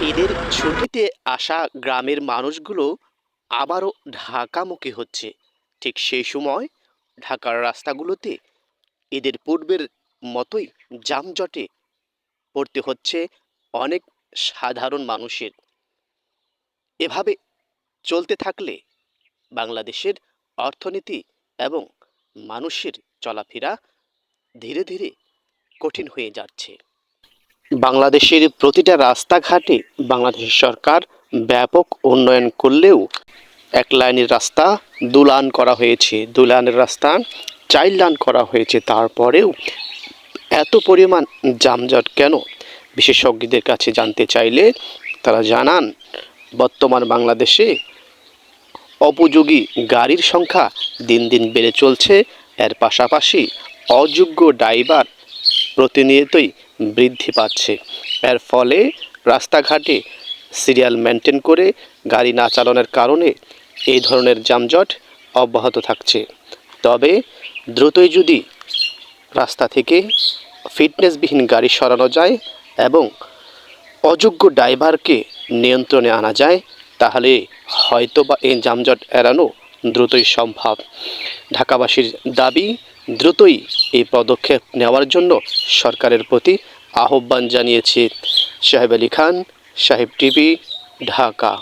ঈদের ছুটিতে আসা গ্রামের মানুষগুলো আবারও ঢাকামুখী হচ্ছে। ঠিক সেই সময় ঢাকার রাস্তাগুলোতে ঈদের পূর্বের মতোই যানজটে পড়তে হচ্ছে অনেক সাধারণ মানুষের। এভাবে চলতে থাকলে বাংলাদেশের অর্থনীতি এবং মানুষের চলাফেরা ধীরে ধীরে কঠিন হয়ে যাচ্ছে। বাংলাদেশের প্রতিটা রাস্তাঘাটে বাংলাদেশ সরকার ব্যাপক উন্নয়ন করলেও এক লাইনের রাস্তা দু লাইন করা হয়েছে। দু লাইনের রাস্তা চার লাইন করা হয়েছে। তারপরেও এত পরিমাণ যানজট কেন? বিশেষজ্ঞদের কাছে জানতে চাইলে তারা জানান, বর্তমান বাংলাদেশে উপযোগী গাড়ির সংখ্যা দিন দিন বেড়ে চলছে। এর পাশাপাশি অযোগ্য ড্রাইভার প্রতিনিয়তই বৃদ্ধি পাচ্ছে। এর ফলে রাস্তাঘাটে সিরিয়াল মেনটেন করে গাড়ি না চালানোর কারণে এই ধরনের যানজট অব্যাহত থাকছে। তবে দ্রুতই যদি রাস্তা থেকে ফিটনেসবিহীন গাড়ি সরানো যায় এবং অযোগ্য ড্রাইভারকে নিয়ন্ত্রণে আনা যায়, তাহলে হয়তো বা এই যানজট এড়ানো দ্রুতই সম্ভব। ঢাকাবাসীর দাবি দ্রুতই এই পদক্ষেপ নেওয়ার জন্য সরকারের প্রতি আহ্বান জানিয়েছে। সাহেব আলী খান, সাহেব টিভি, ঢাকা।